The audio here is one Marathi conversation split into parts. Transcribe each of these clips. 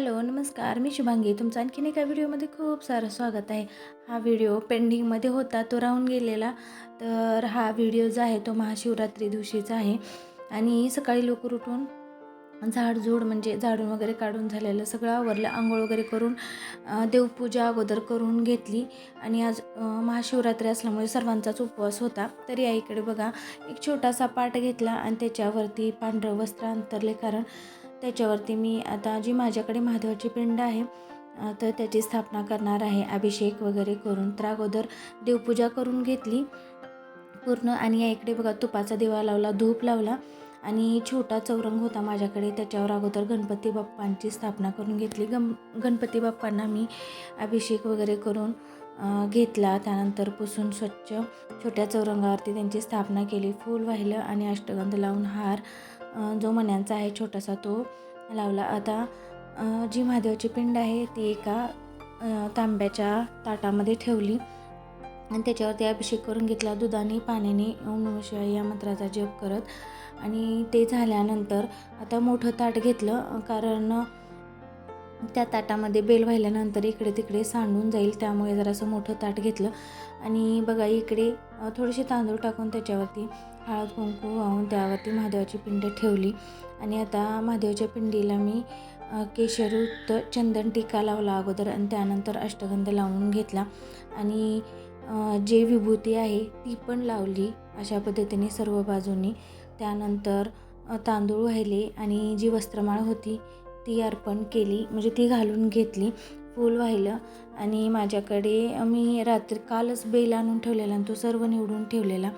हॅलो नमस्कार. मी शुभांगी. तुमचं आणखीन एका व्हिडिओमध्ये खूप सारं स्वागत आहे. हा व्हिडिओ पेंडिंगमध्ये होता तो राहून गेलेला. तर हा व्हिडिओ जो आहे तो महाशिवरात्री दिवशीचा आहे. आणि सकाळी लवकर उठून झाडझूड म्हणजे झाडून वगैरे काढून झालेलं सगळं आवरलं. आंघोळ वगैरे करून देवपूजा अगोदर करून घेतली. आणि आज महाशिवरात्री असल्यामुळे सर्वांचाच उपवास होता. तरी आईकडे बघा एक छोटासा पाट घेतला आणि त्याच्यावरती पांढरं वस्त्र अंतरले कारण त्याच्यावरती मी आता जी माझ्याकडे महादेवाची पिंड आहे तर त्याची स्थापना करणार आहे. अभिषेक वगैरे करून तर अगोदर देवपूजा करून घेतली पूर्ण. आणि या इकडे बघा तुपाचा दिवा लावला धूप लावला आणि छोटा चौरंग होता माझ्याकडे. त्याच्यावर अगोदर गणपती बाप्पांची स्थापना करून घेतली. गम गणपती बाप्पांना मी अभिषेक वगैरे करून घेतला. त्यानंतर पुसून स्वच्छ छोट्या चौरंगावरती त्यांची स्थापना केली. फूल वाहिलं आणि अष्टगंध लावून हार जो मण्यांचा आहे छोटासा तो लावला. आता जी महादेवाची पिंड आहे ती एका तांब्याच्या ताटामध्ये ठेवली. आणि त्याच्यावरती अभिषेक करून घेतला. दुधाने पाण्याने ओम नम शिवाय या मंत्राचा जप करत. आणि ते झाल्यानंतर आता मोठं ताट घेतलं. कारण त्या ताटामध्ये बेल व्हायल्यानंतर इकडे तिकडे सांडून जाईल. त्यामुळे जरासं मोठं ताट घेतलं. आणि बघा इकडे थोडेसे तांदूळ टाकून त्याच्यावरती हळद कुंकू वाहून त्यावरती महादेवाची पिंड ठेवली. आणि आता महादेवाच्या पिंडीला मी केशरयुक्त चंदन टिका लावला अगोदर आणि त्यानंतर अष्टगंध लावून घेतला. आणि जे विभूती आहे ती पण लावली अशा पद्धतीने सर्व बाजूनी. त्यानंतर तांदूळ वाहिले आणि जी वस्त्रमाळ होती ती अर्पण केली म्हणजे ती घालून घेतली फूल वाहिलं. आणि माझ्याकडे मी रात्री कालच बेल आणून ठेवलेला आणि तो सर्व निवडून ठेवलेला.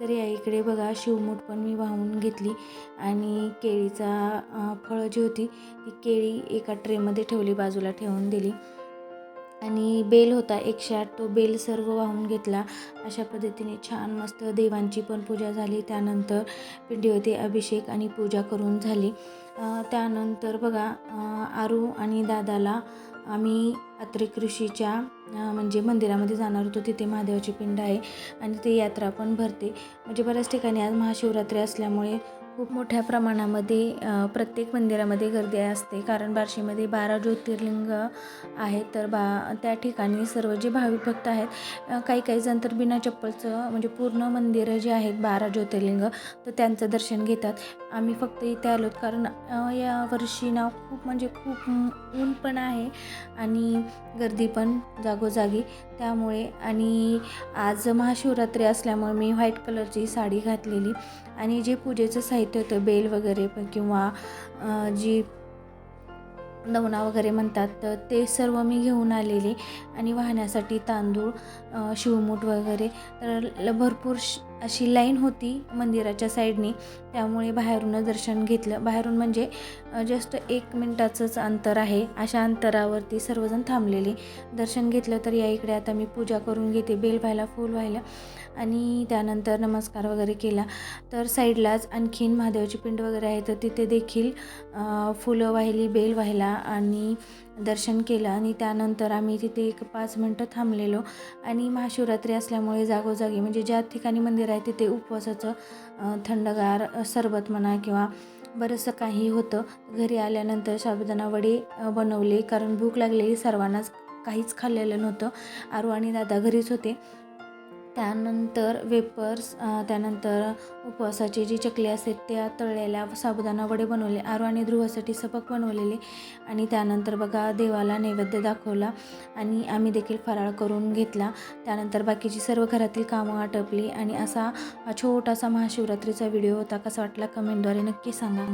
तर या इकडे बघा शिवमूठ पण मी वाहून घेतली. आणि केळीचा फळं जी होती ती केळी एका ट्रेमध्ये ठेवली बाजूला ठेवून दिली. आणि बेल होता एकशे आठ तो बेल सर्व वाहून घेतला. अशा पद्धतीने छान मस्त देवांची पण पूजा झाली. त्यानंतर पिंडीवरती अभिषेक आणि पूजा करून झाली. त्यानंतर बघा आरू आणि दादाला आम्ही अत्रिक ऋषीच्या म्हणजे मंदिरामध्ये जाणार होतो. तिथे महादेवाची पिंड आहे आणि ती यात्रा पण भरते. म्हणजे बऱ्याच ठिकाणी आज महाशिवरात्री असल्यामुळे खूप मोठ्या प्रमाणामध्ये प्रत्येक मंदिरामध्ये गर्दी असते. कारण बार्शीमध्ये बारा ज्योतिर्लिंग आहेत. तर बा त्या ठिकाणी सर्व जे भाविक भक्त आहेत काही काही जण तर बिना चप्पलचं म्हणजे पूर्ण मंदिरं जे आहेत बारा ज्योतिर्लिंग तर त्यांचं दर्शन घेतात. आम्ही फक्त इथे आलोत कारण या वर्षी ना खूप म्हणजे खूप ऊन पण आहे आणि गर्दी पण जागोजागी. त्यामुळे आणि आज महाशिवरात्री असल्यामुळे मी व्हाईट कलरची साडी घातलेली आणि जे पूजेचं साहित्य होतं बेल वगैरे पण किंवा जी नवना वगैरे म्हणतात तर ते सर्व मी घेऊन आलेले. आणि वाहण्यासाठी तांदूळ शिवमूठ वगैरे तर ल- भरपूर श- अशी लाईन होती मंदिराच्या साईडनी. त्यामुळे बाहेरूनच दर्शन घेतलं. बाहेरून म्हणजे जस्ट एक मिनटाचंच अंतर आहे. अशा अंतरावरती सर्वजण थांबलेले. दर्शन घेतलं तर या इकडे आता मी पूजा करून घेते. बेल व्हायला फूल व्हायला. आणि त्यानंतर नमस्कार वगैरे केला. तर साईडलाच आणखीन महादेवाची पिंड वगैरे आहे. तर तिथे देखील फुलं वाहिली बेल व्हायला आणि दर्शन केलं आणि त्यानंतर आम्ही तिथे एक पाच मिनटं थांबलेलो. आणि महाशिवरात्री असल्यामुळे जागोजागी म्हणजे ज्या ठिकाणी मंदिर आहे तिथे उपवासाचं थंडगार सरबत म्हणा किंवा बरंचसं काही होतं. घरी आल्यानंतर साबुदाणा वडे बनवले. कारण भूक लागलेली सर्वांनाच काहीच खाल्लेलं नव्हतं. आरू आणि दादा घरीच होते. त्यानंतर वेपर्स त्यानंतर उपवासाची जी चकली असते त्या तळलेल्या साबुदाणा वडे बनवले आरो आणि ध्रुवासाठी सपक बनवलेले. आणि त्यानंतर बघा देवाला नैवेद्य दाखवला आणि आम्ही देखील फराळ करून घेतला. त्यानंतर बाकीची सर्व घरातील कामं आटपली आणि असा हा छोटासा महाशिवरात्रीचा व्हिडिओ होता. कसा वाटला कमेंटद्वारे नक्की सांगा.